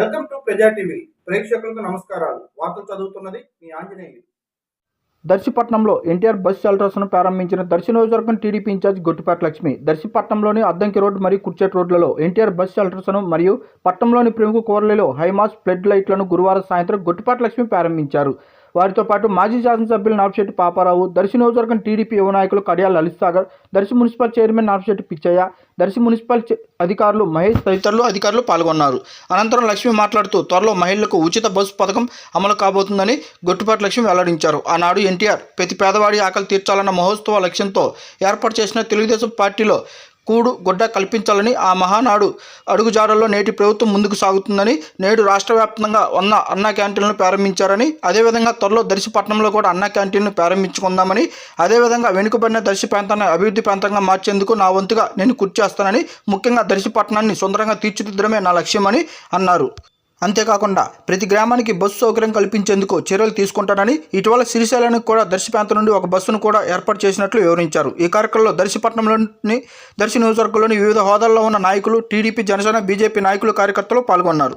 ప్రజా టీవీ. ప్రేక్షకులకు నమస్కారాలు. వార్తలు చదువుతున్నది మీ ఆంజనేయులు. దర్శిపట్నంలో ఎన్టీఆర్ బస్ షెల్టర్స్ను ప్రారంభించిన దర్శి నియోజకవర్గం టీడీపీ ఇన్ఛార్జ్ గొట్టిపాటి లక్ష్మి. దర్శిపట్నంలోని అద్దంకి రోడ్ మరియు కుర్చేట్ రోడ్లలో ఎన్టీఆర్ బస్ షెల్టర్స్ను మరియు పట్టణంలోని ప్రముఖ కూరలలో హైమాస్ ఫ్లడ్ లైట్లను గురువారం సాయంత్రం గొట్టిపాటి లక్ష్మి ప్రారంభించారు. వారితో పాటు మాజీ శాసనసభ్యులు నార్పిశెట్టి పాపారావు దర్శి నియోజకవర్గం టీడీపీ యువ నాయకులు Kadiyala Lalithsagar Darsi municipal chairman Narpisetti Pichaiah Darsi municipal అధికారులు మహేష్ తదితరులు అధికారులు పాల్గొన్నారు. అనంతరం లక్ష్మి మాట్లాడుతూ త్వరలో మహిళలకు ఉచిత బస్సు పథకం అమలు కాబోతుందని గొట్టుపాటి లక్ష్మి వెల్లడించారు. ఆనాడు ఎన్టీఆర్ ప్రతి పేదవాడి ఆకలి తీర్చాలన్న మహోత్సవ లక్ష్యంతో ఏర్పాటు చేసిన తెలుగుదేశం పార్టీలో కూడు గుడ్డ కల్పించాలని ఆ మహానాడు అడుగుజాడల్లో నేటి ప్రభుత్వం ముందుకు సాగుతుందని నేడు రాష్ట్ర వ్యాప్తంగా ఉన్న అన్నా క్యాంటీన్లను ప్రారంభించారని అదేవిధంగా త్వరలో దర్శి పట్టణంలో కూడా అన్నా క్యాంటీన్ను ప్రారంభించుకుందామని అదేవిధంగా వెనుకబడిన దర్శి ప్రాంతాన్ని అభివృద్ధి ప్రాంతంగా మార్చేందుకు నా వంతుగా నేను కృషి చేస్తానని ముఖ్యంగా దర్శి పట్టణాన్ని సుందరంగా తీర్చిదిద్దడమే నా లక్ష్యమని అన్నారు. అంతేకాకుండా ప్రతి గ్రామానికి బస్సు సౌకర్యం కల్పించేందుకు చర్యలు తీసుకుంటానని ఇటీవల శ్రీశైలానికి కూడా దర్శి ప్రాంతం నుండి ఒక బస్సును కూడా ఏర్పాటు చేసినట్లు వివరించారు. ఈ కార్యక్రమంలో దర్శిపట్నంలోని దర్శి నియోజకవర్గంలోని వివిధ హోదాల్లో ఉన్న నాయకులు టీడీపీ జనసేన బీజేపీ నాయకులు కార్యకర్తలు పాల్గొన్నారు.